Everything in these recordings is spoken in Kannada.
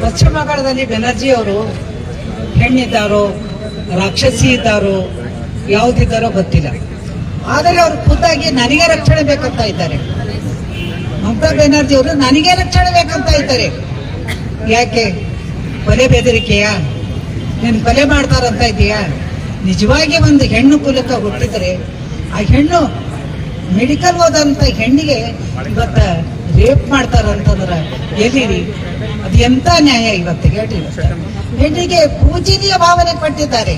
ಪಶ್ಚಿಮ ಬಂಗಾಳದಲ್ಲಿ ಬೆನರ್ಜಿ ಅವರು ಹೆಣ್ಣಿದ್ದಾರೋ, ರಾಕ್ಷಸಿ ಇದ್ದಾರೋ ಯಾವುದಿದ್ದಾರೋ ಗೊತ್ತಿಲ್ಲ. ಆದರೆ ಅವರು ಖುದ್ದಾಗಿ ನನಗೆ ರಕ್ಷಣೆ ಬೇಕಂತ ಇದ್ದಾರೆ. ಮಮತಾ ಬೆನರ್ಜಿ ಅವರು ನನಗೆ ರಕ್ಷಣೆ ಬೇಕಂತ ಇದ್ದಾರೆ. ಯಾಕೆ? ಕೊಲೆ ಬೆದರಿಕೆಯ? ನೀನು ಕೊಲೆ ಮಾಡ್ತಾರಂತ ಇದೆಯಾ? ನಿಜವಾಗಿ ಒಂದು ಹೆಣ್ಣು ಕುಲಕ ಹುಟ್ಟಿದರೆ ಆ ಹೆಣ್ಣು ಮೆಡಿಕಲ್ ಹೋದಂತ ಹೆಣ್ಣಿಗೆ ಇವತ್ತ ರೇಪ್ ಮಾಡ್ತಾರಂತಂದ್ರ ಎಲ್ಲಿರಿ? ಅದು ಎಂತ ನ್ಯಾಯ ಇವತ್ತು ಹೇಳಿ. ಹೆಣ್ಣಿಗೆ ಪೂಜನೀಯ ಭಾವನೆ ಕೊಟ್ಟಿದ್ದಾರೆ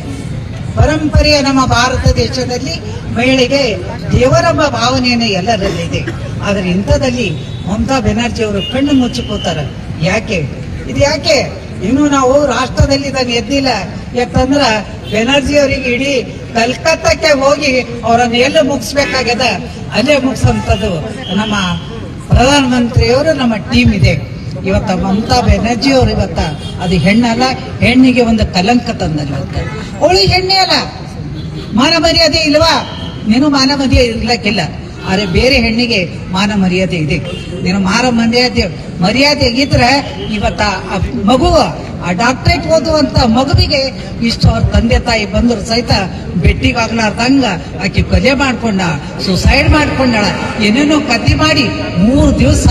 ಪರಂಪರೆಯ ನಮ್ಮ ಭಾರತ ದೇಶದಲ್ಲಿ ಮಹಿಳೆಗೆ ದೇವರೊಬ್ಬ ಭಾವನೆಯನ್ನು ಎಲ್ಲರಲ್ಲಿದೆ. ಆದರೆ ಇಂಥದಲ್ಲಿ ಮಮತಾ ಬೆನರ್ಜಿ ಅವರು ಕಣ್ಣು ಮುಚ್ಚಿಕೋತಾರ. ಯಾಕೆ? ಇದು ಯಾಕೆ? ಇನ್ನು ನಾವು ರಾಷ್ಟ್ರದಲ್ಲಿ ಇದನ್ನು ಎದ್ದಿಲ್ಲ. ಯಾಕಂದ್ರ ಬೆನರ್ಜಿ ಅವರಿಗೆ ಇಡೀ ಕಲ್ಕತ್ತಕ್ಕೆ ಹೋಗಿ ಅವರನ್ನು ಎಲ್ಲಿ ಮುಗಿಸ್ಬೇಕಾಗ್ಯದ ಅಲ್ಲೇ ಮುಗಿಸಂಥದ್ದು ನಮ್ಮ ಪ್ರಧಾನಮಂತ್ರಿಯವರು ನಮ್ಮ ಟೀಮ್ ಇದೆ. ಇವತ್ತ ಮಮತಾ ಬೆನರ್ಜಿ ಅವರು ಇವತ್ತ ಅದು ಹೆಣ್ಣಲ್ಲ, ಹೆಣ್ಣಿಗೆ ಒಂದು ಕಲಂಕ ತಂದರು ಇವತ್ತ ಅವಳಿಗೆ ಹೆಣ್ಣೆ ಅಲ್ಲ. ಮಾನ ಮರ್ಯಾದೆ ಇಲ್ವಾ? ನೀನು ಮಾನ ಮರ್ಯಾದೆ ಇರ್ಲಕ್ಕಿಲ್ಲ. ಆದರೆ ಬೇರೆ ಹೆಣ್ಣಿಗೆ ಮಾನ ಮರ್ಯಾದೆ ಇದೆ. ನೀನು ಮಾನ ಮರ್ಯಾದೆ ಮರ್ಯಾದೆ ಇದ್ರೆ ಇವತ್ತ ಮಗು, ಆ ಡಾಕ್ಟ್ರೇಟ್ ಓದುವಂತ ಮಗುವಿಗೆ ಇಷ್ಟು ಅವ್ರ ತಂದೆ ತಾಯಿ ಬಂದ್ರು ಸಹಿತ ಬೆಟ್ಟಿಗಾಗ್ಲಾರ್ದಂಗ ಆಕೆ ಕೊಲೆ ಮಾಡ್ಕೊಂಡ ಸುಸೈಡ್ ಮಾಡ್ಕೊಂಡಾಳ. ಏನೇನೋ ಕತಿ ಮಾಡಿ ಮೂರು ದಿವಸ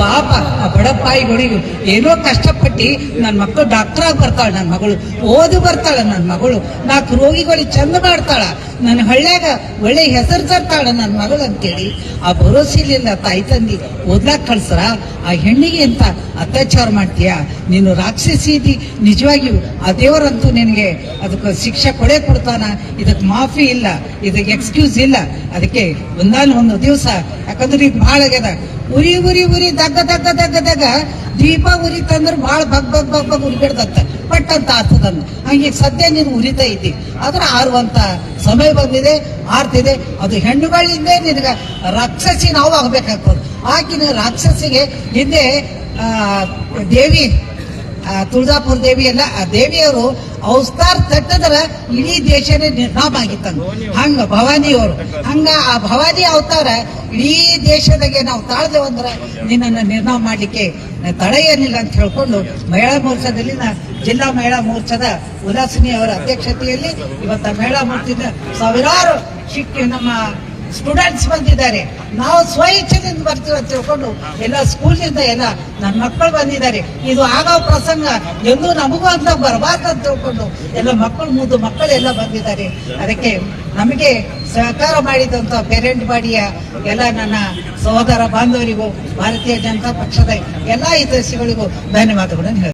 ಪಾಪ ಆ ಬಡಪಾಯಿಗಳಿಗೆ ಏನೋ ಕಷ್ಟಪಟ್ಟು ನನ್ನ ಮಕ್ಕಳು ಡಾಕ್ಟರ್ ಆಗಿ ಬರ್ತಾಳ ನನ್ನ ಮಗಳು ಓದು ಬರ್ತಾಳೆ ನನ್ನ ಮಗಳು ನಾಲ್ಕು ರೋಗಿಗಳಿಗೆ ಚಂದ ಮಾಡ್ತಾಳ ನನ್ನ ಹಳ್ಳ್ಯಾಗ ಒಳ್ಳೆ ಹೆಸರು ತರ್ತಾಳೆ ನನ್ನ ಮಗಳು ಅಂತೇಳಿ ಆ ಭರೋಸಿಲಿಲ್ಲ ತಾಯಿ ತಂದಿ ಓದ್ಲಾಕ್ ಕಳ್ಸರ, ಆ ಹೆಣ್ಣಿಗೆ ಅಂತ ಅತ್ಯಾಚಾರ ಮಾಡ್ತೀಯಾ? ನೀನು ರಾಕ್ಷಸಿ ಇದ್ದಿ ನಿಜವಾಗಿಯೂ ಆ ದೇವರಂತೂ ನಿನಗೆ ಅದಕ್ಕೆ ಶಿಕ್ಷೆ ಕೊಡೇ ಕೊಡ್ತಾನ. ಇದಕ್ಕೆ ಮಾಫಿ ಇಲ್ಲ. ಇದಕ್ಕೆ ಎಕ್ಸ್ಕ್ಯೂಸ್ ಇಲ್ಲ. ಅದಕ್ಕೆ ಒಂದಾನು ಒಂದು ದಿವಸ. ಯಾಕಂದ್ರೆ ಇದು ಭಾಳ ಆಗ್ಯದ. ಉರಿ ಉರಿ ಉರಿ, ದಗ್ಗ ದಗ್ಗ ದಗ್ಗ ದಗ್ಗ. ದೀಪ ಉರಿ ತಂದ್ರೆ ಬಹಳ ಬಗ್ ಬಗ್ ಬಗ್ ಬಗ್ ಉರಿಬಿಡ್ದತ್ತ ಪಟ್ ಅಂತ ಆತದನ್ನ ಹಂಗೆ ಸದ್ಯ ನೀನು ಉರಿತಾ ಇದ್ದಿ. ಆದ್ರೆ ಆರುವಂತ ಸಮಯ ಬಂದಿದೆ, ಆರ್ತಿದೆ. ಅದು ಹೆಣ್ಣುಗಳಿಂದ ನಿನಗ ರಾಕ್ಷಸಿ ನಾವು ಆಗ್ಬೇಕಾಗ್ತದೆ. ಆಕಿನ ರಾಕ್ಷಸಿಗೆ ಹಿಂದೆ ದೇವಿ ತುಳಜಾಪುರ ದೇವಿ ಅಲ್ಲ ಆ ದೇವಿಯವರು ಔಸ್ತಾರ್ ತಟ್ಟದ್ರ ಇಡೀ ದೇಶನೇ ನಿರ್ನಾಮ ಆಗಿತ್ತ ಹಂಗ ಭವಾನಿಯವರು. ಹಂಗ ಆ ಭವಾನಿ ಅವತಾರ ಇಡೀ ದೇಶದಾಗೆ ನಾವು ತಾಳ್ದೇವಂದ್ರ ನಿನ್ನನ್ನು ನಿರ್ನಾಮ ಮಾಡ್ಲಿಕ್ಕೆ ತಡ ಏನಿಲ್ಲ ಅಂತ ಹೇಳ್ಕೊಂಡು ಮಹಿಳಾ ಮೋರ್ಚಾದಲ್ಲಿ ಜಿಲ್ಲಾ ಮಹಿಳಾ ಮೋರ್ಚಾದ ಉದಾಸಿನಿ ಅವರ ಅಧ್ಯಕ್ಷತೆಯಲ್ಲಿ ಇವತ್ತ ಮಹಿಳಾ ಮೋರ್ಚಿದ ಸಾವಿರಾರು ಶಿಕ್ಷ ನಮ್ಮ ಸ್ಟೂಡೆಂಟ್ಸ್ ಬಂದಿದ್ದಾರೆ. ನಾವು ಸ್ವ ಇಚ್ಛೆದಿಂದ ಬರ್ತೀವಿ ಅಂತ ತಿಳ್ಕೊಂಡು ಎಲ್ಲ ಸ್ಕೂಲ್ನಿಂದ ಎಲ್ಲ ನನ್ನ ಮಕ್ಕಳು ಬಂದಿದ್ದಾರೆ. ಇದು ಆಗೋ ಪ್ರಸಂಗ. ಎಂದೂ ನಮಗೂ ಅಂತ ಬರಬಾರ್ದು ಅಂತ ತಿಳ್ಕೊಂಡು ಎಲ್ಲ ಮಕ್ಕಳು ಮುಂದೆ ಮಕ್ಕಳೆಲ್ಲ ಬಂದಿದ್ದಾರೆ. ಅದಕ್ಕೆ ನಮಗೆ ಸಹಕಾರ ಮಾಡಿದಂತ ಪೇರೆಂಟ್ ಬಾಡಿಯ ಎಲ್ಲ ನನ್ನ ಸಹೋದರ ಬಾಂಧವರಿಗೂ, ಭಾರತೀಯ ಜನತಾ ಪಕ್ಷದ ಎಲ್ಲ ಹಿತೈಷಿಗಳಿಗೂ ಧನ್ಯವಾದಗಳನ್ನು ಹೇಳ್ತೀನಿ.